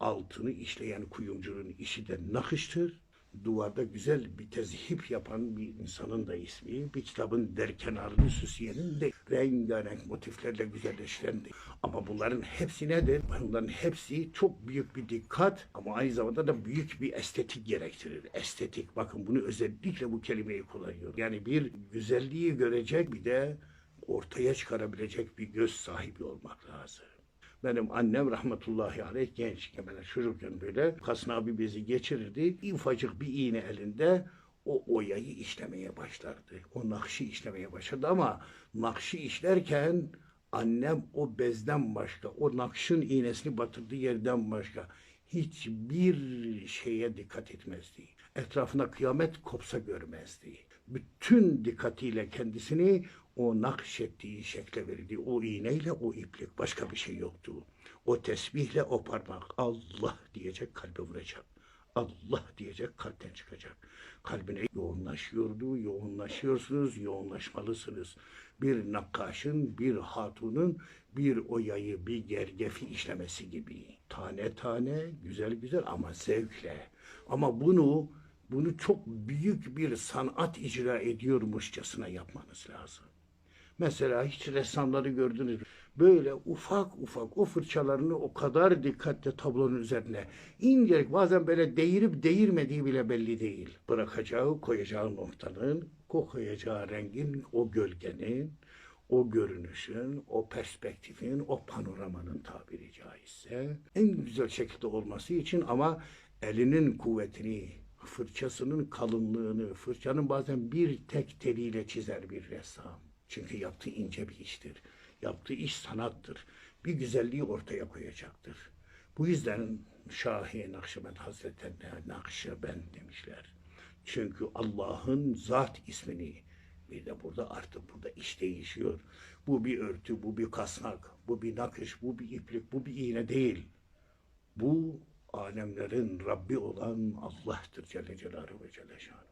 altını işleyen kuyumcunun işi de nakıştır. Duvarda güzel bir tezhip yapan bir insanın da ismi, bir kitabın derkenarını süsleyenin de rengarenk motiflerle güzelleştiren de. Ama bunların hepsi nedir? Bunların hepsi çok büyük bir dikkat ama aynı zamanda da büyük bir estetik gerektirir. Estetik, bakın bunu özellikle bu kelimeyi kullanıyor. Yani bir güzelliği görecek bir de ortaya çıkarabilecek bir göz sahibi olmak lazım. Benim annem rahmetullahi aleyh gençken böyle çocukken böyle kasnağı bir bezi geçirirdi. Ufacık bir iğne elinde o oyayı işlemeye başlardı. O nakşı işlemeye başladı ama nakşı işlerken annem o bezden başka, o nakşın iğnesini batırdığı yerden başka hiçbir şeye dikkat etmezdi. Etrafına kıyamet kopsa görmezdi. Bütün dikkatiyle kendisini o nakşettiği şekle verirdi. O iğneyle o iplik başka bir şey yoktu. O tesbihle o parmak Allah diyecek kalbe vuracak. Allah diyecek kalpten çıkacak. Kalbine yoğunlaşıyordu, yoğunlaşıyorsunuz, yoğunlaşmalısınız. Bir nakkaşın, bir hatunun bir oyayı, bir gergefi işlemesi gibi. Tane tane, güzel güzel ama zevkle. Ama bunu bunu çok büyük bir sanat icra ediyormuşçasına yapmanız lazım. Mesela hiç ressamları gördünüz mü? Böyle ufak ufak o fırçalarını o kadar dikkatle tablonun üzerine indirek bazen böyle değirip değirmediği bile belli değil. Bırakacağı, koyacağı noktanın, koyacağı rengin, o gölgenin, o görünüşün, o perspektifin, o panoramanın tabiri caizse en güzel şekilde olması için ama elinin kuvvetini, fırçasının kalınlığını, fırçanın bazen bir tek teliyle çizer bir ressam. Çünkü yaptığı ince bir iştir. Yaptığı iş sanattır. Bir güzelliği ortaya koyacaktır. Bu yüzden Şahi Nakşibend Hazretlerine Nakşibend demişler. Çünkü Allah'ın zat ismini bir de burada artık burada iş değişiyor. Bu bir örtü, bu bir kasnak, bu bir nakış, bu bir iplik, bu bir iğne değil. Bu alemlerin Rabbi olan Allah'tır Celle Celaluhu ve Celle Şanuhu.